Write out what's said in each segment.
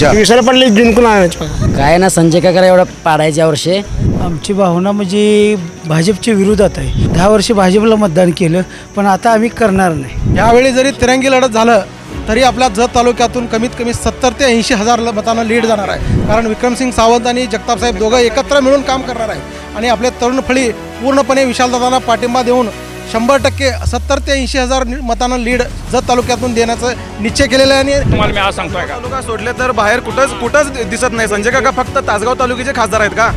तुमच्या? विसर पडले जिंकून आणायचे काय ना संजय काका एवढा पाडायच्या वर्षी? आमची भावना म्हणजे भाजपच्या विरोधात आहे. दहा वर्ष भाजपला मतदान केलं पण आता आम्ही करणार नाही. यावेळी जरी तिरंगी लढत झालं तरी आपल्या जत तालुक्यातून कमीत कमी सत्तर ते ऐंशी हजार ल- मतांना लीड जाणार आहे. कारण विक्रमसिंग सावंत आणि जगतापसाहेब दोघं एकत्र मिळून काम करणार आहे आणि आपले तरुण फळी पूर्णपणे विशालदादांना पाठिंबा देऊन शंभर टक्के सत्तर ते ऐंशी हजार मतांना लीड जत तालुक्यातून देण्याचं निश्चय केलेलं आहे आणि तुम्हाला मी आज सांगतोय का? तालुका सोडले तर बाहेर कुठंच कुठंच दिसत नाही. संजय काका फक्त तासगाव तालुक्याचे खासदार आहेत का?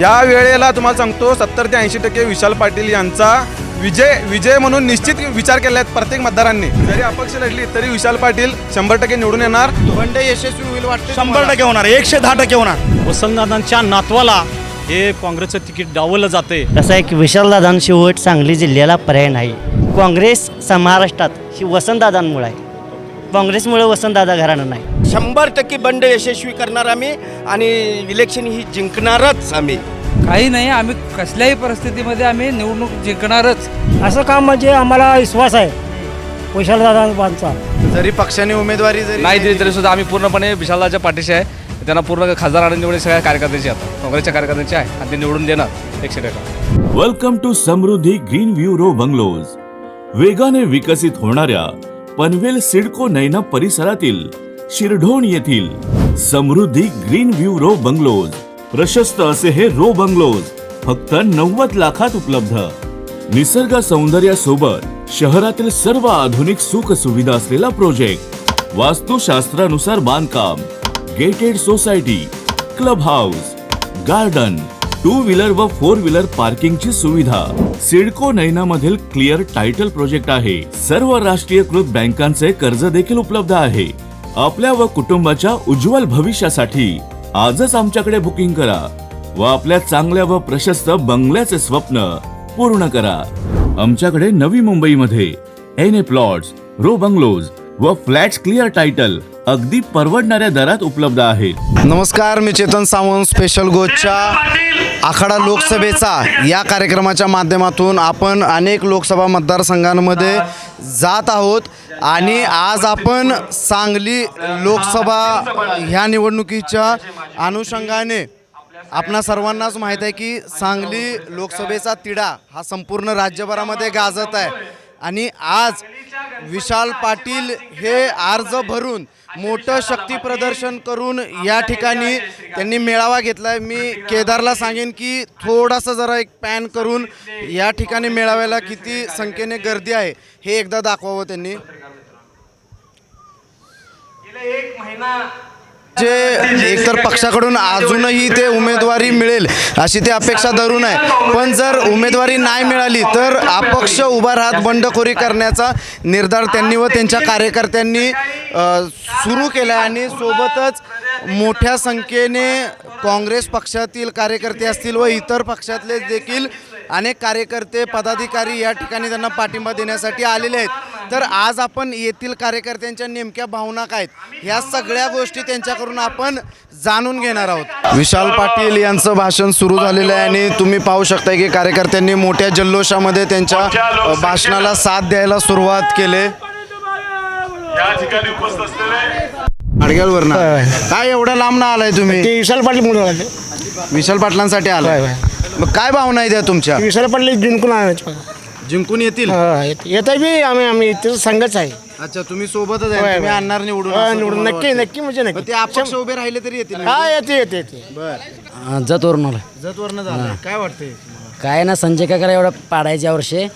या वेळेला तुम्हाला सांगतो सत्तर ते ऐंशी टक्के विशाल पाटील यांचा विजय विजय म्हणून निश्चित विचार केले आहेत प्रत्येक मतदारांनी. जरी अपक्ष लढली तरी विशाल पाटील शंभर टक्के निवडून येणार. बंड यशस्वी होईल वाटतं शंभर टक्के होणार एकशे दहा टक्के होणार. वसंतदादांच्या नातवाला हे काँग्रेसचं तिकीट डावलं जाते कसं आहे की विशालदादांशी वोट सांगली जिल्ह्याला पर्याय नाही. काँग्रेस महाराष्ट्रात ही वसंतदादांमुळे आहे. काँग्रेसमुळे वसंतदादा घराणं नाही. शंभर टक्के बंड यशस्वी करणार आम्ही आणि इलेक्शन ही जिंकणारच आम्ही. काही नाही आम्ही कसल्याही परिस्थितीमध्ये आम्ही निवडणूक जिंकणारच. असं काम म्हणजे आम्हाला विश्वास आहे. विशालदादांचा. जरी पक्षाने उमेदवारी जरी नाही दिली तरी सुद्धा आम्ही पूर्णपणे विशालदाच्या पाठीशी आहे. त्यांना पूर्ण खासदार आनंदीमुळे सगळ्या कार्यकर्त्यांची आता काँग्रेसच्या कार्यकर्त्यांची आहे आणि ते निवडून देणार एकशे टक्का. Welcome to Samruddhi green view row bungalows वेगाने विकसित होणाऱ्या पनवेल सिडको नैना परिसरातील शिरढोण येथील Samruddhi green view row bungalows प्रशस्त असे हे रो बंगलोज फक्त नव्वद लाखात उपलब्ध. निसर्ग सौंदर्यासोबत शहरातील सर्व आधुनिक सुख सुविधा असलेला प्रोजेक्ट वास्तुशास्त्रानुसार बांधकाम. Gated society club house garden two wheeler व फोर व्हीलर पार्किंगची सुविधा. सिडको नैना मधील क्लिअर टायटल प्रोजेक्ट आहे. सर्व राष्ट्रीयकृत बँकांचे कर्ज देखील उपलब्ध आहे. आपल्या व कुटुंबाच्या उज्ज्वल भविष्यासाठी आजच आमच्याकडे बुकिंग करा व आपल्या चांगल्या व प्रशस्त बंगल्याचे स्वप्न पूर्ण करा. आमच्याकडे नवी मुंबईमध्ये N A plots row bungalows व फ्लॅट्स क्लिअर टायटल. अगदी परवडणाऱ्या दरात उपलब्ध आहेत. नमस्कार मी चेतन सावंत स्पेशल गोचच्या आखाडा लोकसभेचा या कार्यक्रमाच्या माध्यमातून आपण अनेक लोकसभा मतदारसंघांमध्ये जात आहोत आणि आज आपण सांगली लोकसभा ह्या निवडणुकीच्या अनुषंगाने आपणा सर्वांनाच माहीत आहे की सांगली लोकसभेचा तिढा हा संपूर्ण राज्यभरामध्ये गाजत आहे. आणि आज विशाल पाटील हे अर्ज भरून मोठं शक्ती प्रदर्शन करून या ठिकाणी त्यांनी मेळावा घेतला आहे मी केदारला सांगेन की थोडासा जरा एक पॅन करून या ठिकाणी मेळाव्याला किती संख्येने गर्दी आहे हे एकदा दाखवावं त्यांनी. जे एकतर पक्षाकडून अजूनही ते उमेदवारी मिळेल अशी ते अपेक्षा धरून आहे. पण जर उमेदवारी नाही मिळाली तर अपक्ष उभा राहत बंडखोरी करण्याचा निर्धार त्यांनी व त्यांच्या कार्यकर्त्यांनी सुरू केला आहे. आणि सोबतच मोठ्या संख्येने काँग्रेस पक्षातील कार्यकर्ते असतील व इतर पक्षातले देखील अनेक कार्यकर्ते पदाधिकारी या ठिकाणी त्यांना पाठिंबा देण्यासाठी आलेले आहेत. तर आज आपण येथील कार्यकर्त्यांच्या नेमक्या भावना काय आहेत? ह्या सगळ्या गोष्टी त्यांच्याकडून आपण जाणून घेणार आहोत. विशाल पाटील यांचं भाषण सुरू झालेलं आहे आणि तुम्ही पाहू शकता की कार्यकर्त्यांनी मोठ्या जल्लोषामध्ये त्यांच्या भाषणाला साथ द्यायला सुरुवात केले. काय एवढ्या लांब ना आलाय तुम्ही? विशाल पाटील म्हणून आले. विशाल पाटलांसाठी आलाय. मग काय भावना आहे त्या तुमच्या? विशाल पडले जिंकून आणायचे जिंकून येतील? येत आहे बी आम्ही आम्ही तिथं संघच आहे. अच्छा तुम्ही सोबतच होय, आहे तुम्ही होय. आणणार निवडून हा, असं निवडून तुम्हाला नक्की वाटतंय. नक्की म्हणजे नक्की. ते अपक्ष उभे राहिले तरी येतील. हा येते येते येते. बर. जत वरनं झालं काय वाटतंय? काय ना संजय काका एवढा पाडायच्या वर्षी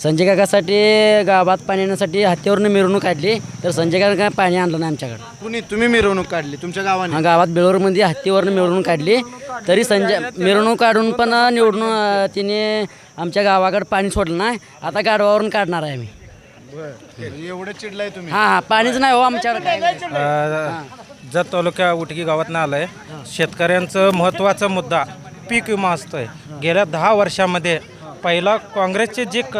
संजय काकासाठी गावात पाणी येण्यासाठी हत्तीवरनं मिरवणूक काढली तर संजय काका पाणी आणलं नाही आमच्याकडं. कुणी? तुम्ही मिरवणूक काढली तुमच्या गावाने? हा गावात बेळूरमध्ये हत्तीवरनं मिरवणूक काढली तरी संजय मिरवणूक काढून पण निवडून अं, तिने आमच्या गावाकडे पाणी सोडलं नाही. आता गाडवावरून काढणार आहे आम्ही. एवढं चिडलाय तुम्ही? हां हां पाणीच नाही हो आमच्याकडे काय नाही. जत तालुक्या उटगी गावातनं आलंय. शेतकऱ्यांचं महत्त्वाचा मुद्दा पीक विमा असतोय. गेल्या दहा वर्षामध्ये पहिला काँग्रेसचे जे क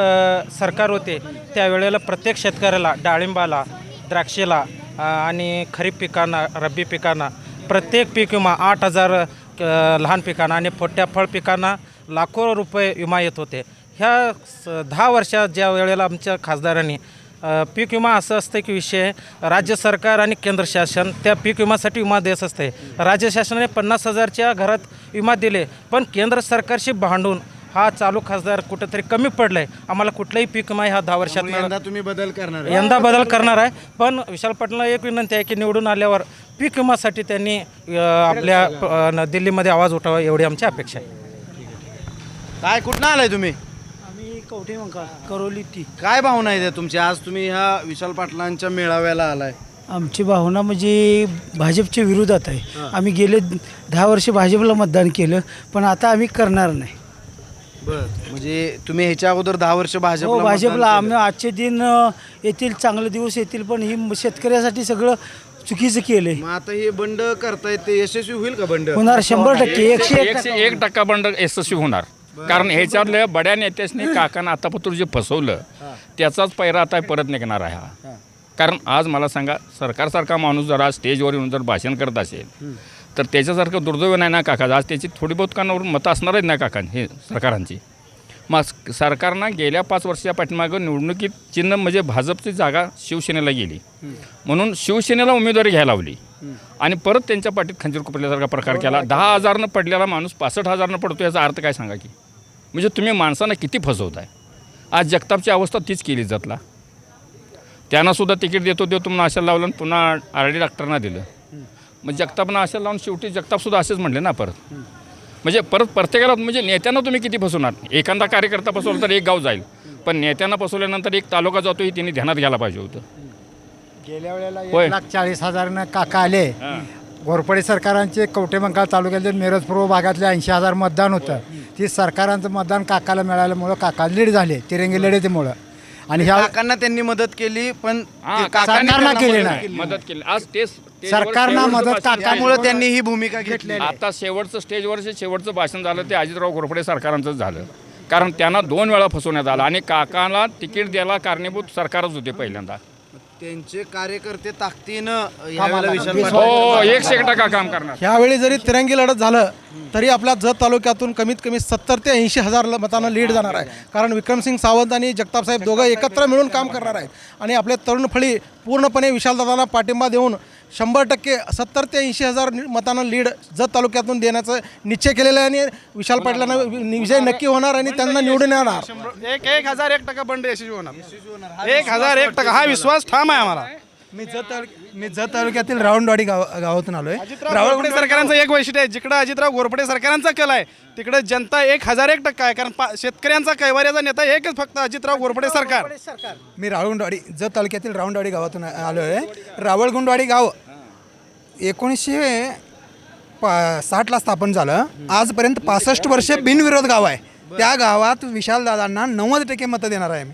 सरकार होते त्यावेळेला प्रत्येक शेतकऱ्याला डाळिंबाला द्राक्षेला आणि खरीप पिकांना रब्बी पिकांना प्रत्येक पीक विमा आठ हजार लहान पिकांना आणि फोट्या फळ पिकांना लाखो रुपये विमा येत होते. ह्या स दहा वर्षात ज्या वेळेला आमच्या खासदारांनी पीक विमा असं असतं की विषय राज्य सरकार आणि केंद्र शासन त्या पीक विमासाठी विमा देत असते. राज्य शासनाने पन्नास हजारच्या घरात विमा दिले पण केंद्र सरकारशी भांडून हा चालू खासदार कुठेतरी कमी पडलाय. आम्हाला कुठलाही पीक विमा ह्या दहा वर्षात यंदा तुम्ही बदल करणार आहे. यंदा बदल करणार आहे. पण विशाल पाटलांना एक विनंती आहे की निवडून आल्यावर पीक विमासाठी त्यांनी अ, आपल्या अ, न- दिल्लीमध्ये आवाज उठावा एवढी आमची अपेक्षा आहे. काय कुठनं आलाय तुम्ही? आम्ही कवठे मंका करोली ती. काय भावना आहे तुमची? आज तुम्ही ह्या विशाल पाटलांच्या मेळाव्याला आलाय. आमची भावना म्हणजे भाजपच्या विरोधात आहे. आम्ही गेले दहा वर्ष भाजपला मतदान केलं पण आता आम्ही करणार नाही. बर. म्हणजे तुम्ही ह्याच्या अगोदर दहा वर्ष भाजपला हो मतदान भाजपला. केलं. आम्ही आजचे दिन अ, येतील चांगले दिवस येतील पण ही शेतकऱ्यासाठी सगळं चुकीचं केलंय. मग आता हे बंड करतायत ते यशस्वी होईल का बंड? होणार शंभर टक्के एकशे एक एकशे एक टक्का बंड यशस्वी होणार. कारण ह्याच्यातल्या बड्या नेत्यासनी काकानं आतापत्र जे फसवलं त्याचाच पैरा आता परत निघणार आहे हा. कारण आज मला सांगा सरकारसारखा माणूस जर आज स्टेजवर येऊन जर भाषण करत असेल तर त्याच्यासारखं दुर्दैव नाही ना काका. आज त्याची थोडी बहुत कानावरून मतं असणार आहेत ना काका हे सरकारांची. मग सरकारनं गेल्या पाच वर्षाच्या पाठीमागं निवडणुकीत चिन्ह म्हणजे भाजपची जागा शिवसेनेला गेली. म्हणून शिवसेनेला उमेदवारी घ्यायला लावली. आणि परत त्यांच्या पाठीत खंजीर कुपल्यासारखा प्रकार केला. दहा हजारनं पडलेला माणूस पासष्ट हजारनं पडतो याचा अर्थ काय सांगा की? म्हणजे तुम्ही माणसांना किती फसवताय? आज जगतापची अवस्था तीच केली जातला. त्यांना सुद्धा तिकीट देतो देतो तुम्हाला अशा लावलं आणि पुन्हा आर डी डॉक्टरना दिलं. मग जगतापनं आशा लावून शेवटी जगतापसुद्धा असेच म्हणले ना परत. म्हणजे परत प्रत्येकाला म्हणजे नेत्यांना तुम्ही किती फसवणार? एखादा कार्यकर्ता फसवला तर एक गाव जाईल. पण नेत्यांना फसवल्यानंतर एक तालुका जातो हे त्यांनी ध्यानात घ्यायला पाहिजे होतं. गेल्या वेळेला होय. एक लाख चाळीस हजारनं काका आले. घोरपडे सरकारांचे कवठेमंकाळ तालुक्यातील मिरज पूर्व भागातले ऐंशी हजार मतदान होतं. ती सरकारांचं मतदान काकाला मिळाल्यामुळं काका लीड झाले तिरंगी लढतीमुळं. आणि ह्या काकांना त्यांनी मदत केली पण ते काकांनी सरकारनं त्यांना केली मदत नाही. केली. मदत केली. आज तेच सरकारनं शेवटचं मदत भाषण- काका- त्यामुळे त्यांनी ही भूमिका घेतली आता शेवटचं स्टेजवरचे शेवटचं भाषण झालं ते अजितराव घोरपडे सरकारांचंच झालं. कारण त्यांना दोन वेळा फसवण्यात आलं आणि काकाला तिकीट द्यायला कारणीभूत सरकारच होते पहिल्यांदा. त्यांचे कार्यकर्ते ताकदीनं यावेळेला विशाल हो पाटील एकशे एक टक्का काम करणार. ह्यावेळी जरी तिरंगी लढत झालं तरी आपल्या जत तालुक्यातून कमीत कमी सत्तर ते ऐंशी हजार ल- मतांना लीड जाणार आहे. कारण विक्रमसिंग सावंत आणि जगताप साहेब दोघं एकत्र मिळून काम करणार आहेत. आणि आपले तरुण फळी पूर्णपणे विशालदादांना पाठिंबा देऊन शंभर टक्के सत्तर ते ऐंशी हजार नि- मतांना लीड जत तालुक्यातून देण्याचं निश्चय केलेलं आहे आणि विशाल पाटलांना विजय नक्की होणार आणि त्यांना निवडून येणार. एक एक हजार एक टक्का बंड यशस्वी होणार. एक हजार एक टक्का हा विश्वास ठाम आहे आम्हाला. मी जत मी जत तालुक्यातील रावणवाडी गाव गावातून आलोय. राहुल घोरपडे सरकारांचं एक वैशिष्ट्य आहे जिकडं अजितराव घोरपडे सरकारांचा कल आहे तिकडे जनता एक हजार एक टक्का आहे कारण पा- शेतकऱ्यांचा कैवाऱ्याचा नेता एकच फक्त अजितराव घोरपडे सरकार. मी रावळगुंडवाडी जत तालुक्यातील रावणवाडी गावातून आलो आहे रावळगुंडवाडी गाव एकोणीसशे पा साठला स्थापन झालं. आजपर्यंत पासष्ट वर्षे बिनविरोध गाव आहे. त्या गावात विशालदादांना नव्वद टक्के मतं देणार आहे मी.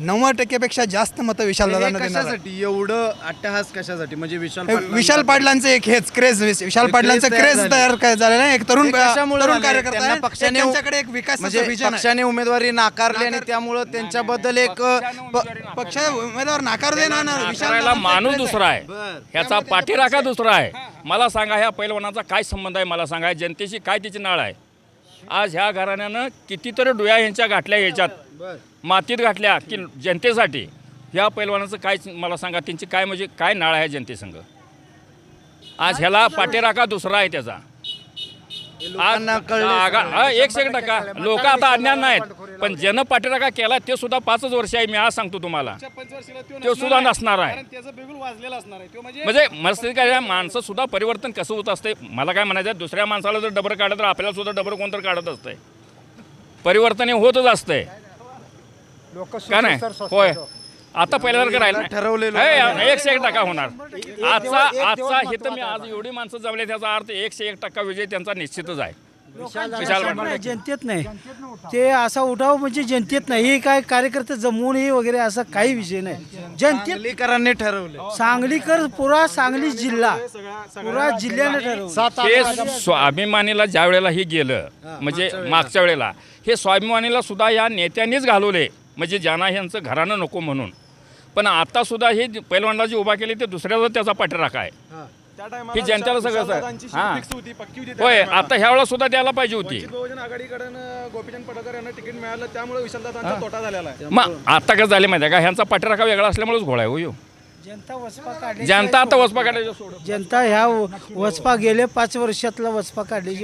नव्वद टक्केपेक्षा जास्त मतं विशालदादांना देणार आहे. कशासाठी एवढं अट्टहास कशासाठी म्हणजे विशाल हे पाटलांचा- विशाल पाटलांचं एक हेच क्रेज विशाल पाटलांचं तयार क्रेज झालं. तयार काय झालेलं आहे एक तरुण कशामुळे तरुण झाले? कार्यकर्ता त्यांना आहे. पक्षाने एक त्यांच्याकडे एक विकासाचं म्हणजे. पक्षाने उमेदवारी नाकारली आणि त्यामुळं त्यांच्याबद्दल एक प- पक्ष उमेदवार नाकार देणार ना विशाल करायला माणूस दुसरा आहे. ह्याचा पाठीराखा दुसरा आहे मला सांगा ह्या पैलवानाचा काय संबंध आहे मला सांगा जनतेशी काय तिची नाळ आहे आज ह्या घराण्यानं कितीतरी डोळ्या ह्यांच्या गाठल्या ह्याच्यात मातीत गाठल्या की जनतेसाठी? ह्या पैलवानाचं काय मला सांगा त्यांची काय म्हणजे काय नाळ आहे जनतेसंग? आज ह्याला पाठीराखा दुसरा आहे त्याचा? आज हा, एक टक्का लोक आता अज्ञान नाहीत पण ज्यानं पाठीराखा केला ते सुद्धा पाचच वर्ष आहे मी आज सांगतो तुम्हाला. तो सुद्धा नसणार आहे. त्याचं बिगुल वाजलेलं असणार आहे. तो म्हणजे म्हणजे मस्त काय आहे, माणसं सुद्धा परिवर्तन कसं होत असते मला काय म्हणायचं आहे, दुसऱ्या माणसाला जर डबर काढलं तर आपल्याला सुद्धा डबर कोणतर काढत असतंय. परिवर्तन हे होतच असतंय. का नाही? होय. आता पहिल्यासारखं राहिलं. ठरवलेलं हे, एकशे एक टक्का होणार. आजचा आजचा हे तर मी आज एवढी माणसं जमले त्याचा अर्थ एकशे एक टक्का विजय त्यांचा निश्चितच आहे. जनतेत नाही. ते असा उठाव म्हणजे जनतेत नाही. हे काय कार्यकर्ते जमवून हे वगैरे असा काही विषय नाही. जनतेत सांगलीकरांनी ठरवलं. सांगलीकर पुरा सांगली जिल्हा. पुरा जिल्ह्याने ठरवलं. हे स्वाभिमानीला ज्या वेळेला हे गेलं म्हणजे मागच्या वेळेला हे स्वाभिमानीला सुद्धा या नेत्यांनीच घालवले. म्हणजे ज्यांना ह्यांचं घरानं नको म्हणून. पण आता सुद्धा हे जे पैलवानला जे उभा केले ते दुसऱ्याचा त्याचा पाठीराखा आहे. ही. जनतेला सगळं विशालदादांची स- शीट हां. fix होती, पक्की होती त्या होय. आता ह्या वेळेला सुद्धा द्यायला पाहिजे होती. वंचित बहुजन आघाडीकडनं गोपीचंद पडकर यांना तिकीट मिळालं त्यामुळे विशालदादांचा तोटा झालेला आहे. मग आता कसं झाले माहिती आहे का? ह्यांचा पाठराखा वेगळा असल्यामुळेच घोळा आहे हो. ह्यो. जनता वचपा काढली जनता आता वसपा काढायचं सोडून. जनता ह्या वचपा गेले पाच वर्षातला वचपा काढली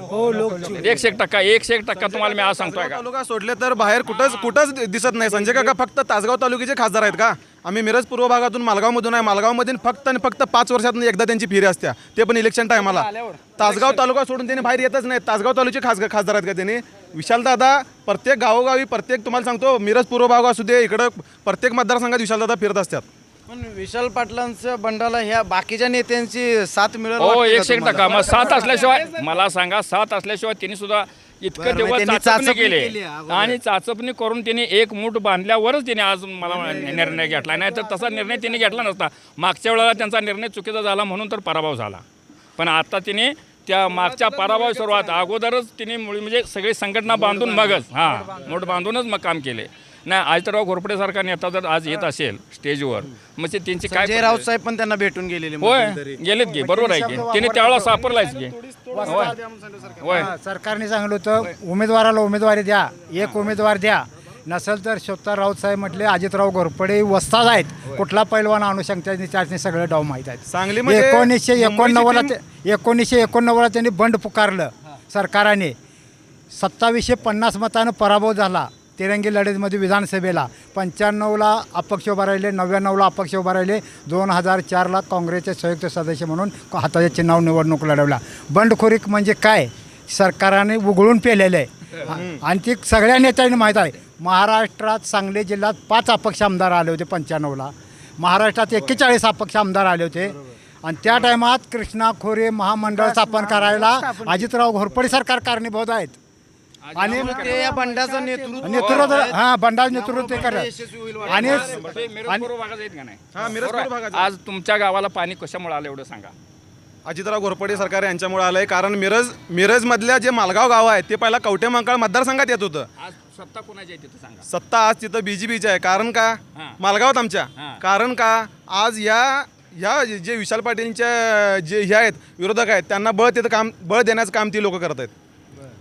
हो लोक एकशे एक टक्का एकशे एक टक्का तुम्हाला मी आज सांगतोय का? तालुका सोडले तर बाहेर कुठंच कुठंच दिसत नाही. संजय काका फक्त तासगाव तालुक्याचे खासदार आहेत का? आम्ही मिरज पूर्व भागातून मालगावमधून आहे. मालगावमधून फक्त आणि फक्त पाच वर्षातून एकदा त्यांची फेरी असत्या ते पण इलेक्शन टायमाला तासगाव तालुका सोडून त्यांनी बाहेर येतच नाही. तासगाव तालुक्याचे खास खासदार आहेत का त्यांनी? विशालदादा प्रत्येक गावोगावी प्रत्येक तुम्हाला सांगतो मिरज पूर्व भाग असू दे इकडं प्रत्येक मतदारसंघात विशालदादा फिरत असतात. पण विशाल पाटलांच्या बंडाला ह्या बाकीच्या नेत्यांची साथ मिळेल हो वाटते का एकशे एक तुम्हाला? टक्का मग सात असल्याशिवाय मला सांगा सात असल्याशिवाय त्यांनी सुद्धा बरं, इतकं म्हणजे तेव्हा त्यांनी चाचपणी चाचपणी केली. केली आहे अगोदर. आणि चाचपणी करून त्यांनी एक मूठ बांधल्यावरच त्यांनी आज मला निर्णय घेतला. नाही तर तसा निर्णय त्यांनी घेतला नसता. मागच्या वेळेला त्यांचा निर्णय चुकीचा झाला म्हणून तर पराभव झाला. पण आता तिने त्या मागच्या पराभव सुरुवात अगोदरच तिने मुळी म्हणजे सगळी संघटना बांधून मगच हां मूठ बांधूनच मग काम केले. नाही आजराव घोरपडेसारखा नेता जर आज येत असेल स्टेजवर मग ते त्यांची काय राऊत साहेब पण त्यांना भेटून गेलेले होय. गेलेत की बरोबर आहे की. त्याने त्यावेळेला सापडलायच की. होय. होय. हा, सरकारने सांगितलं होतं उमेदवाराला उमेदवारी द्या एक उमेदवार द्या. नसेल तर स्वतः राऊत साहेब म्हटले अजितराव घोरपडे वस्ताद आहेत. कुठला पैलवान आणू शकते त्याने सगळं डाव माहीत आहेत. सांगलीमध्ये एकोणीसशे एकोणनव्वदला एकोणीसशे एकोणनव्वदला त्यांनी बंड पुकारलं सरकाराने. सत्तावीसशे पन्नास मतानं पराभव झाला. तिरंगी लढतमध्ये विधानसभेला पंच्याण्णवला अपक्ष उभा राहिले नव्याण्णवला अपक्ष उभा राहिले. दोन हजार चारला काँग्रेसचे संयुक्त सदस्य म्हणून हाताच्या चिन्हावर निवडणूक लढवला बंडखोरी म्हणजे काय? सरकारने उघडून पेलेलं. आहे आणि ती सगळ्या नेत्यांनी माहीत आहे महाराष्ट्रात सांगली जिल्ह्यात पाच अपक्ष आमदार आले होते पंच्याण्णवला. महाराष्ट्रात एक्केचाळीस अपक्ष आमदार आले होते. आणि त्या टायमात कृष्णा खोरे महामंडळ स्थापन करायला अजितराव घोरपडे सरकार कारणीभूत आहेत. आणि ते या बंडाचं नेतृत्व नेतृत्व हा बंडाळ नेतृत्व ते करत. आणि ते मिरज पूर्व भागात आहेत का नाही? हा मिरज पूर्व भागात आज तुमच्या गावाला पाणी कशामुळे आलं एवढं सांगा. अजितराव घोरपडे सरकार यांच्यामुळे आलंय कारण मिरज मिरजमधल्या जे मालगाव गाव आहे ते पहिला कवठे मंकाळ मतदारसंघात येत होतं. आज सत्ता कोणाची आहे तिथं सांगा. सत्ता आज तिथं बीजेपीची आहे. कारण का? हां. मालगावात आमच्या. हां. कारण का? आज या ह्या जे विशाल पाटीलच्या जे हे आहेत विरोधक आहेत त्यांना बळ तिथं काम बळ देण्याचं काम ती लोक करत आहेत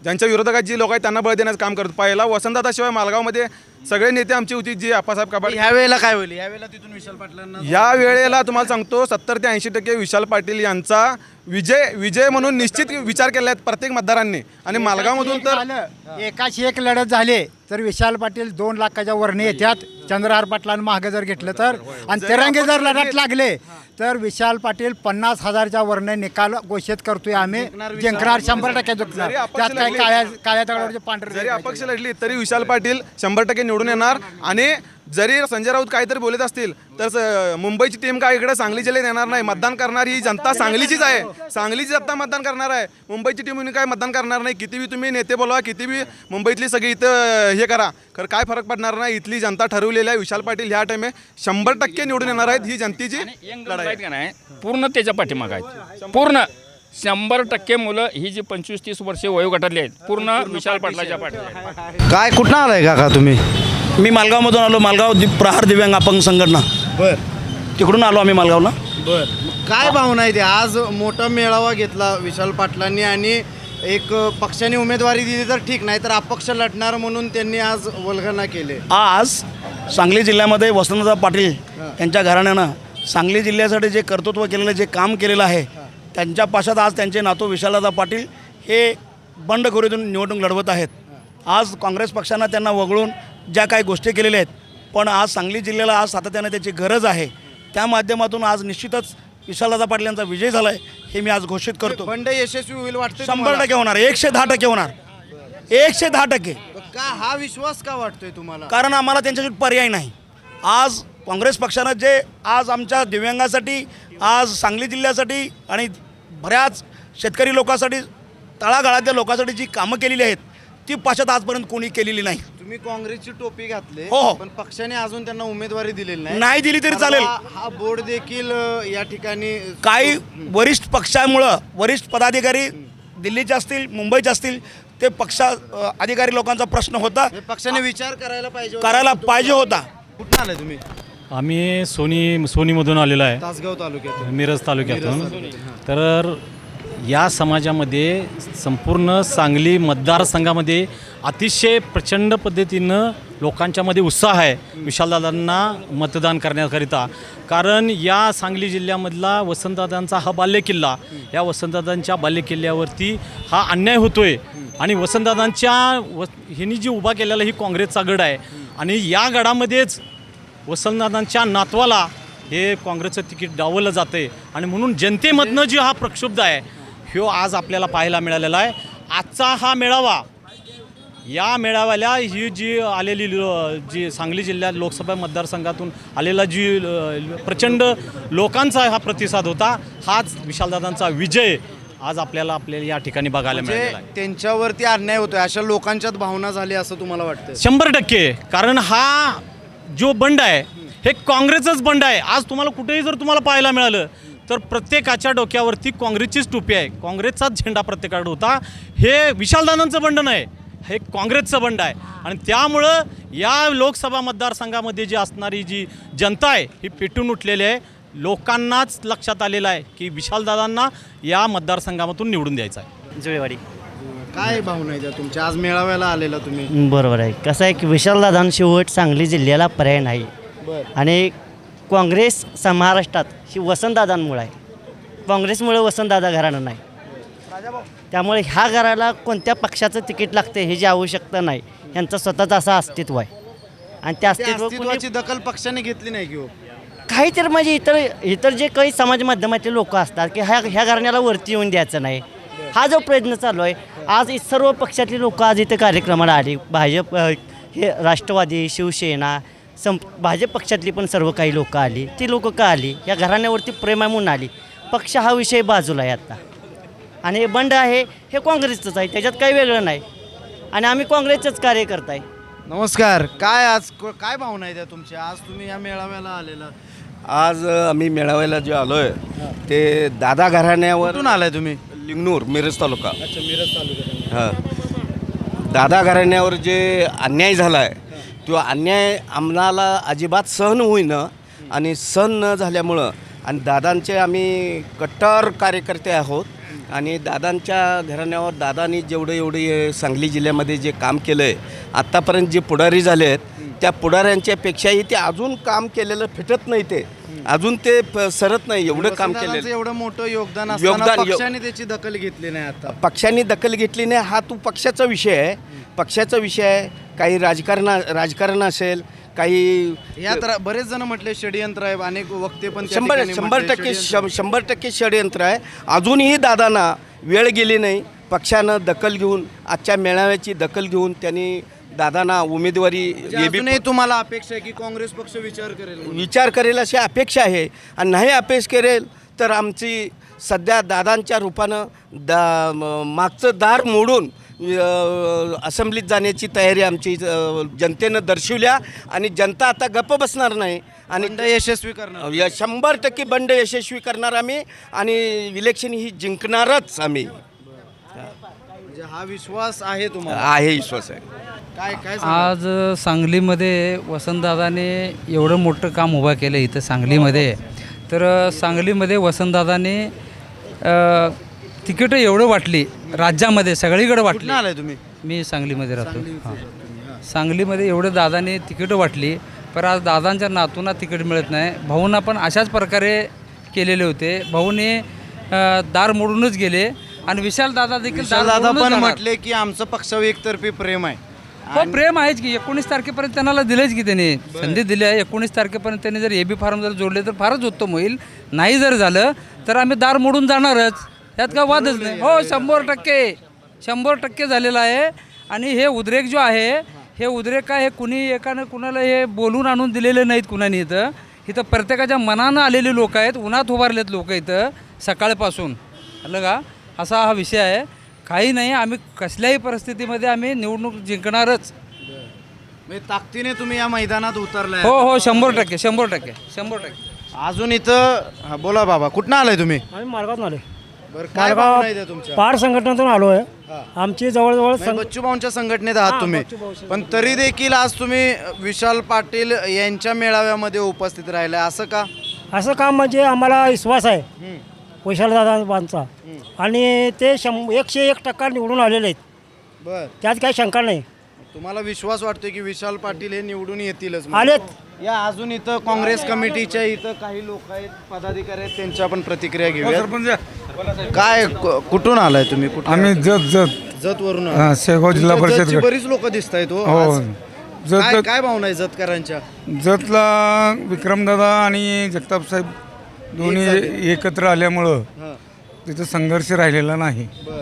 ज्यांच्या विरोधकात जी लोक आहेत त्यांना बळ देण्याचं काम करत. पहिला वसंतदादाशिवाय मालगावमध्ये सगळे नेते आमची होती जी आप्पासाहेब काबाड ह्या वेळेला काय होईल? या वेळेला तिथून विशाल पाटलांना या वेळेला तुम्हाला सांगतो सत्तर ते ऐंशी टक्के विशाल पाटील यांचा विजय विजय म्हणून निश्चित विचार केला आहे प्रत्येक मतदारांनी. आणि मालगावमधून तर एकाशी एक लढत झाले. तर विशाल पाटील दोन लाखाच्या वरने येतात चंद्रहार पाटलांना मागे जर घेतलं तर. आणि तिरंगी जर लढत लागले तर विशाल पाटील पन्नास हजारच्या वरने निकाल घोषित करतोय आम्ही. जिंकणार शंभर टक्के जिंकणार. त्यात काय काळ्या काळ्या दगडावरचे पांढरे जरी अपक्ष लढली तरी विशाल पाटील शंभर टक्के निवडून येणार आणि जरी संजय राऊत काहीतरी बोलत असतील तर मुंबईची टीम काय इकडे सांगली जिल्ह्यात येणार नाही. मतदान करणारी ही जनता सांगलीचीच आहे. सांगलीची जनता मतदान करणार आहे. मुंबईची टीम काय मतदान करणार नाही. किती बी तुम्ही नेते बोलवा किती बी मुंबईतली सगळी इथं हे करा. खरं काय फरक पडणार नाही. इथली जनता ठरवलेली आहे. विशाल पाटील ह्या टाइमे शंभर टक्के निवडून येणार आहेत. ही जनतेची लढाई पूर्ण त्याच्या पाठीमाग आहेत. पूर्ण. शंभर टक्के मुलं ही जी पंचवीस तीस वर्षे वयोगटातली आहेत पूर्ण विशाल पाटलाच्या आहेत. काय कुठं आलाय काका तुम्ही? मी मालगावमधून आलो मालगाव दि प्रहार दिव्यांग अपंग संघटना. बर. तिकडून आलो आम्ही मालगावला. बर. काय भावना आहे ते? आज मोठा मेळावा घेतला विशाल पाटलांनी आणि एक पक्षाने उमेदवारी दिली तर ठीक नाही तर अपक्ष लढणार म्हणून त्यांनी आज वल्गना केले. आज सांगली जिल्ह्यामध्ये वसंतदादा पाटील यांच्या घराण्यानं सांगली जिल्ह्यासाठी जे कर्तृत्व केलेलं जे काम केलेलं आहे त्यांच्या पाशात आज त्यांचे नातू विशालदादा पाटील हे बंडखोरीतून निवडणूक लढवत आहेत. आज काँग्रेस पक्षानं त्यांना वगळून ज्या काही गोष्टी केलेल्या आहेत पण आज सांगली जिल्ह्याला आज सातत्याने त्याची गरज आहे. त्या माध्यमातून आज निश्चितच विशालदादा पाटील यांचा विजय झाला आहे हे मी आज घोषित करतो. बंड यशस्वी होईल वाटतं शंभर टक्के होणार एकशे दहा टक्के होणार. एकशे दहा टक्के. का हा विश्वास का वाटतोय तुम्हाला? कारण आम्हाला त्यांच्यासाठी पर्याय नाही. आज काँग्रेस पक्षानं जे आज आमच्या दिव्यांगासाठी आज सांगली जिल्ह्यासाठी आणि बऱ्याच शेतकरी लोकांसाठी तळागाळातल्या लोकांसाठी जी कामं केलेली आहेत ती पाशात आजपर्यंत कोणी केलेली नाही तुम्ही काँग्रेसची टोपी घातली हो, हो. पण पक्षाने अजून त्यांना उमेदवारी दिलेली नाही नाही दिली तरी चालेल. हा हा बोर्ड देखील अ, या ठिकाणी काही वरिष्ठ पक्षामुळं वरिष्ठ पदाधिकारी दिल्लीचे असतील मुंबईचे असतील ते पक्षा अ, अधिकारी लोकांचा प्रश्न होता हे पक्षाने विचार करायला पाहिजे होता. करायला पाहिजे होता कुठं आलाय तुम्ही आम्ही सोनी सोनीमधून आलेलो आहे. तासगाव तालुक्यात मिरज तालुक्यातून. तर या समाजामध्ये संपूर्ण सांगली मतदारसंघामध्ये अतिशय प्रचंड पद्धतीनं लोकांच्यामध्ये उत्साह आहे विशालदादांना मतदान करण्याकरिता. कारण या सांगली जिल्ह्यामधला वसंतदादांचा हा बाल्यकिल्ला या वसंतदादांच्या बाल्यकिल्ल्यावरती हा अन्याय होतोय आणि वसंतदादांच्या व ह्यांनी जी उभा केलेला ही काँग्रेसचा गड आहे आणि या गडामध्येच वसंतदादांच्या नातवाला हे काँग्रेसचं तिकीट डावलं जातं आहे आणि म्हणून जनतेमधनं जी हा प्रक्षुब्ध आहे ह्यो आज आपल्याला पाहायला मिळालेला आहे. आजचा हा मेळावा या मेळाव्याला ही जी आलेली जी सांगली जिल्ह्यात लोकसभा मतदारसंघातून आलेला जी प्रचंड लोकांचा हा प्रतिसाद होता हाच विशालदादांचा विजय आज आपल्याला आपल्याला या ठिकाणी बघायला म्हणजे मिळालेला आहे. त्यांच्यावरती अन्याय होतोय अशा लोकांच्यात भावना झाली असं तुम्हाला वाटतं शंभर टक्के. कारण हा जो बंड आहे हे काँग्रेसच बंड आहे. आज तुम्हाला कुठेही जर तुम्हाला पाहायला मिळालं तर प्रत्येकाच्या डोक्यावरती काँग्रेसचीच टोपी आहे. काँग्रेसचाच झेंडा प्रत्येकाकडे होता. हे विशालदादांचं बंड नाही हे काँग्रेसचं बंड आहे. आणि त्यामुळं या लोकसभा मतदारसंघामध्ये जी असणारी जी जनता आहे ही पेटून उठलेली आहे. लोकांनाच लक्षात आलेलं आहे की विशालदादांना या मतदारसंघामधून निवडून द्यायचं आहे. जुळेवाडी. काय भावना आहे त्या तुमच्या? आज मेळाव्याला आलेला तुम्ही. बरोबर आहे. कसं आहे की विशालदादा शेवट सांगली जिल्ह्याला पर्याय नाही. बरं. आणि काँग्रेस स महाराष्ट्रात ही वसंतदादांमुळे आहे. काँग्रेसमुळे वसंतदादा घराणं नाही. त्यामुळे ह्या घराला कोणत्या पक्षाचं तिकीट लागते हे जी आवश्यकता नाही यांचं स्वतःचं असं अस्तित्व आहे. आणि त्या त्या अस्तित्व कोणी- अस्तित्वाची दखल पक्षाने घेतली नाही की हो? काहीतरी म्हणजे इतर इतर जे काही समाज माध्यमातले लोक असतात की ह्या ह्या घराण्याला वरती येऊन द्यायचं नाही. हा जो प्रयत्न चालू आहे आज इ- सर्व पक्षातली लोक आज इथे कार्यक्रमाला आली. भाजप अ, हे राष्ट्रवादी शिवसेना सं भाजप पक्षातली पण सर्व काही लोकं आली. ती लोकं का आली? या घराण्यावरती प्रेम आहे म्हणून आली. पक्ष हा विषय बाजूला आहे आता. आणि हे बंड आहे हे काँग्रेसचंच आहे. त्याच्यात काही वेगळं नाही. आणि आम्ही काँग्रेसचंच कार्य करताय नमस्कार. काय आज काय भावना आहे त्या तुमच्या? आज तुम्ही या मेळाव्याला आलेला. आज अ, आम्ही मेळाव्याला जे आलो आहे ते दादा घराण्यावर कुठून आलाय तुम्ही? लिंगनूर मिरज तालुका. अच्छा मिरज तालुक्यात हां. दादा घराण्यावर जे अन्याय झाला आहे तो अन्याय आम्हाला अजिबात सहन होईना आणि सहन न झाल्यामुळं आणि दादांचे आम्ही कट्टर कार्यकर्ते आहोत आणि दादांच्या घराण्यावर दादांनी जेवढं एवढे सांगली जिल्ह्यामध्ये जे काम केलं आहे आत्तापर्यंत जे पुढारी झाले आहेत त्या पुढाऱ्यांच्या पेक्षाही ते अजून काम केलेलं फिटत नाही ते. अजून ते प- सरत नाही एवढं काम केलेलं. एवढं मोठं योगदान योगदान- यो- पक्षाने त्याची दखल घेतली नाही आता. पक्षांनी दखल घेतली नाही हा तू पक्षाचा विषय आहे. पक्षाचा विषय आहे. काही राजकारण राजकारण असेल काही या तर बरेच जण म्हटले षडयंत्र आहे अनेक वक्ते पण त्या शंभर ठिकाणी शंभर म्हटले टक्के षडयंत्र. शं- शंभर टक्के षडयंत्र आहे. अजूनही दादांना वेळ गेली नाही. पक्षानं दखल घेऊन आजच्या मेळाव्याची दखल घेऊन त्यांनी दादांना उमेदवारी म्हणजे AB अजूनही तुम्हाला अपेक्षा आहे की काँग्रेस पक्ष विचार करेल म्हणून. विचार करेल अशी अपेक्षा आहे. आणि नाही अपेक्षा करेल तर आमची सध्या दादांच्या रूपानं दा म- मागचं दार मोडून अ, असेंब्लीत जाण्याची तयारी आमची अ, जनतेनं दर्शवल्या आणि जनता आता गप्प बसणार नाही. आणि बंड यशस्वी करणार. या शंभर टक्के बंड यशस्वी करणार आम्ही आणि इलेक्शन ही जिंकणारच आम्ही. म्हणजे हा विश्वास आहे तुम्हाला? आहे विश्वास आहे. काय काय सांगाल? आज सांगलीमध्ये वसंतदादाने एवढं मोठं काम उभं केलं इथं सांगलीमध्ये. तर सांगलीमध्ये वसंतदादाने तिकीटं एवढं वाटली राज्यामध्ये सगळीकडे वाटली. आलाय तुम्ही? मी सांगलीमध्ये राहतो. हां. सांगलीमध्ये एवढं दादाने तिकीटं वाटली पण आज दादांच्या नातूंना तिकीट मिळत नाही. भाऊंना पण अशाच प्रकारे केलेले होते. भाऊने दार मोडूनच गेले. आणि विशाल दादा देखील दादा पण. म्हटले की आमचं पक्षावर एकतर्फी प्रेम आहे. हो प्रेम आहेच की. एकोणीस तारखेपर्यंत त्यांना दिलेच की त्यांनी. संधी दिली आहे. एकोणीस तारखेपर्यंत त्यांनी जर ए बी फॉर्म जर जोडले तर फारच उत्तम होईल. नाही जर झालं तर आम्ही दार मोडून जाणारच. यात काय वादच नाही. हो शंभर टक्के. शंभर टक्के झालेलं आहे. आणि हे उद्रेक जो आहे हे उद्रेक काय हे कुणी एकानं कुणाला हे बोलून आणून दिलेले नाहीत कुणाने इथं. इथं प्रत्येकाच्या मनानं आलेले लोक आहेत. उन्हात उभारलेत लोक इथं सकाळपासून. आलं का? असा हा विषय आहे. काही नाही आम्ही कसल्याही परिस्थितीमध्ये आम्ही निवडणूक जिंकणारच. म्हणजे ताकदीने तुम्ही या मैदानात उतरलाय. हो हो शंभर टक्के शंभर टक्के शंभर टक्के. अजून इथं हा, बोला बाबा कुठनं आलाय तुम्ही? आम्ही मार्गात आले बरं काय भावना आहे त्या तुमच्या? पार संघटनेतून आलो आहे आमची जवळजवळ म्हणजे बच्चू भाऊंच्या संघटनेत आहात तुम्ही. पण तरी देखील आज तुम्ही विशाल पाटील यांच्या मेळाव्यामध्ये उपस्थित राहिले असं का? असं काम म्हणजे आम्हाला विश्वास आहे. वैशालदादांचा. आणि ते शं एकशे एक टक्का निवडून आलेले आहेत. बर. त्यात काही शंका नाही. तुम्हाला विश्वास वाटतोय की विशाल पाटील हे निवडून येतीलच आलेत. या अजून इथं काँग्रेस कमिटीच्या इथं काही लोक आहेत पदाधिकारी आहेत त्यांच्या पण प्रतिक्रिया घेऊया काय कु- कुठून आलाय तुम्ही? कुठून आम्ही जत जत. जत वरून हा, शेगाव जिल्हा परिषद गट. बरीच लोक दिसत आहेत हो. जत- काय काय भावना आहे जतकरांच्या? जतला विक्रमदादा आणि जगताप साहेब दोन्ही एकत्र आल्यामुळं हां. तिथं संघर्ष राहिलेला नाही. बर.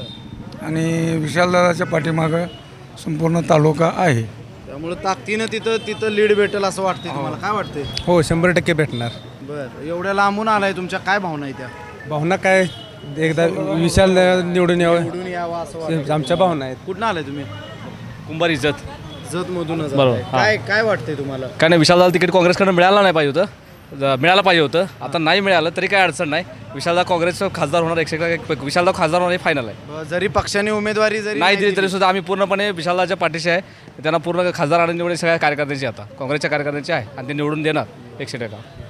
आणि विशालदादाच्या पाठीमागं संपूर्ण तालुका आहे. त्यामुळे ताकदीनं तिथं तिथं लीड भेटेल असं वाटतंय तुम्हाला. काय वाटतंय? हो शंभर टक्के भेटणार. बर. एवढ्या लांबून आलाय तुमच्या. काय भावना आहे त्या? भावना काय? एकदा विशाल निवडून यावं. निवडून यावं असं आमच्या भावना आहेत. कुठून आलाय तुम्ही? कुंभार इज्जत. जत मधूनच बरोबर, आलाय. हां. काय काय वाटतंय तुम्हाला? काय नाही विशालदाला तिकीट काँग्रेसकडनं मिळालं नाही पाहिजे होतं. मिळालं पाहिजे होतं. आता नाही मिळालं तरी काय अडचण नाही. विशालदा काँग्रेसचं खासदार होणार एकशे एक विशालदा खासदार होणार हे फायनल आहे. जरी पक्षाने उमेदवारी जरी नाही दिली तरी सुद्धा आम्ही पूर्णपणे विशालदाच्या पाठीशी आहे. त्यांना पूर्ण खासदार आणि निवडून सगळ्या कार्यकर्त्यांची आता. काँग्रेसच्या कार्यकर्त्यांची आहे आणि ते निवडून देणार एकशे टक्का.